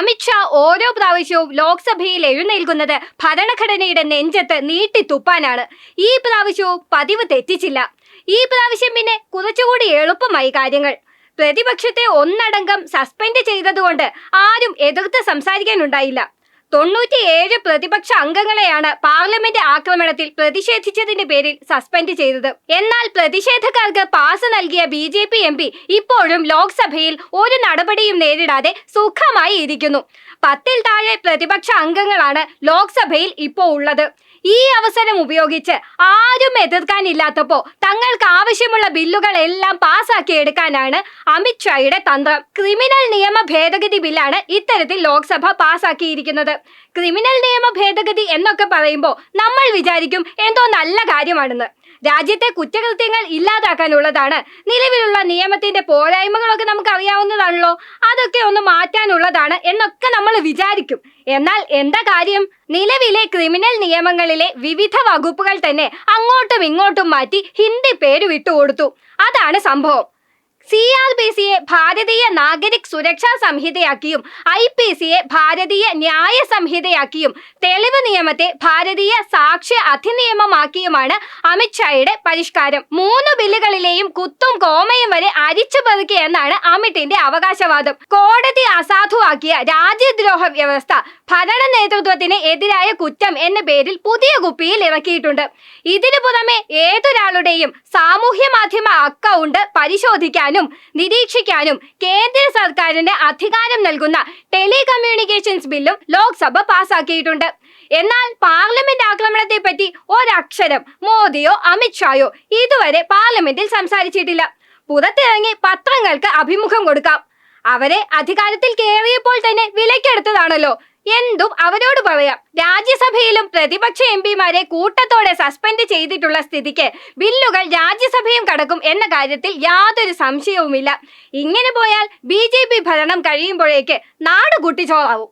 അമിത്ഷാ ഓരോ പ്രാവശ്യവും ലോക്സഭയിൽ എഴുന്നേൽക്കുന്നത് ഭരണഘടനയുടെ നെഞ്ചത്ത് നീട്ടിത്തുപ്പാനാണ്. ഈ പ്രാവശ്യവും പതിവ് തെറ്റിച്ചില്ല. ഈ പ്രാവശ്യം പിന്നെ കുറച്ചുകൂടി എളുപ്പമായി കാര്യങ്ങൾ. പ്രതിപക്ഷത്തെ ഒന്നടങ്കം സസ്പെൻഡ് ചെയ്തതുകൊണ്ട് ആരും എതിർത്ത് സംസാരിക്കാനുണ്ടായില്ല. തൊണ്ണൂറ്റിയേഴ് പ്രതിപക്ഷ അംഗങ്ങളെയാണ് പാർലമെന്റ് ആക്രമണത്തിൽ പ്രതിഷേധിച്ചതിന്റെ പേരിൽ സസ്പെൻഡ് ചെയ്തത്. എന്നാൽ പ്രതിഷേധക്കാർക്ക് പാസ് നൽകിയ B J P M P ഇപ്പോഴും ലോക്സഭയിൽ ഒരു നടപടിയും നേരിടാതെ സുഖമായി ഇരിക്കുന്നു. പത്തിൽ താഴെ പ്രതിപക്ഷ അംഗങ്ങളാണ് ലോക്സഭയിൽ ഇപ്പോൾ ഉള്ളത്. ഈ അവസരം ഉപയോഗിച്ച് ആരും എതിർക്കാനില്ലാത്തപ്പോ തങ്ങൾക്ക് ആവശ്യമുള്ള ബില്ലുകൾ എല്ലാം പാസാക്കി എടുക്കാനാണ് അമിത്ഷായുടെ തന്ത്രം. ക്രിമിനൽ നിയമ ഭേദഗതി ബില്ലാണ് ഇത്തരത്തിൽ ലോക്സഭ പാസാക്കിയിരിക്കുന്നത്. ക്രിമിനൽ നിയമ ഭേദഗതി എന്നൊക്കെ പറയുമ്പോൾ നമ്മൾ വിചാരിക്കും എന്തോ നല്ല കാര്യമാണെന്ന്. രാജ്യത്തെ കുറ്റകൃത്യങ്ങൾ ഇല്ലാതാക്കാനുള്ളതാണ്. നിലവിലുള്ള നിയമത്തിന്റെ പോരായ്മകളൊക്കെ നമുക്ക് അറിയാവുന്നതാണല്ലോ അതൊക്കെ ഒന്ന് മാറ്റാനുള്ളതാണ് എന്നൊക്കെ നമ്മൾ വിചാരിക്കും. എന്നാൽ എന്താ കാര്യം? നിലവിലെ ക്രിമിനൽ നിയമങ്ങളിലെ വിവിധ വകുപ്പുകൾ തന്നെ അങ്ങോട്ടും ഇങ്ങോട്ടും മാറ്റി ഹിന്ദി പേര് വിട്ടുകൊടുത്തു അതാണ് സംഭവം. സി ആർ പി സിയെ ഭാരതീയ നാഗരിക് സുരക്ഷാ സംഹിതയാക്കിയും ഐ പി സിയെ ഭാരതീയ ന്യായ സംഹിതയാക്കിയും തെളിവ് നിയമത്തെ ഭാരതീയ സാക്ഷ്യ അധിനിയമമാക്കിയുമാണ് അമിത്ഷായുടെ പരിഷ്കാരം. മൂന്ന് ബില്ലുകളിലെയും കുത്തും കോമയും വരെ അരിച്ചു പതുക്കിയെന്നാണ് അമിത്തിന്റെ അവകാശവാദം. കോടതി അസാധുവാക്കിയ രാജ്യദ്രോഹ വ്യവസ്ഥ ഭരണ നേതൃത്വത്തിന് എതിരായ കുറ്റം എന്ന പേരിൽ പുതിയ കുപ്പിയിൽ ഇറക്കിയിട്ടുണ്ട്. ഇതിനു പുറമെ ഏതൊരാളുടെയും സാമൂഹ്യ മാധ്യമ അക്കൗണ്ട് പരിശോധിക്കാനും നിരീക്ഷിക്കാനും കേന്ദ്ര സർക്കാരിന് അധികാരം നൽകുന്ന ടെലികമ്മ്യൂണിക്കേഷൻസ് ബില്ലും ലോക്സഭ പാസാക്കിയിട്ടുണ്ട്. എന്നാൽ പാർലമെന്റ് ആക്രമണത്തെ പറ്റി ഒരക്ഷരം മോദിയോ അമിത്ഷായോ ഇതുവരെ പാർലമെന്റിൽ സംസാരിച്ചിട്ടില്ല. പുറത്തിറങ്ങി പത്രങ്ങൾക്ക് അഭിമുഖം കൊടുക്കാം. അവരെ അധികാരത്തിൽ കയറിയപ്പോൾ തന്നെ വിലക്കെടുത്തതാണല്ലോ എന്തും അവരോട് പറയാം. രാജ്യസഭയിലും പ്രതിപക്ഷ എം പിമാരെ കൂട്ടത്തോടെ സസ്പെൻഡ് ചെയ്തിട്ടുള്ള സ്ഥിതിക്ക് ബില്ലുകൾ രാജ്യസഭയും കടക്കും എന്ന കാര്യത്തിൽ യാതൊരു സംശയവുമില്ല. ഇങ്ങനെ പോയാൽ ബി ഭരണം കഴിയുമ്പോഴേക്ക് നാട് കുട്ടിച്ചോളാവും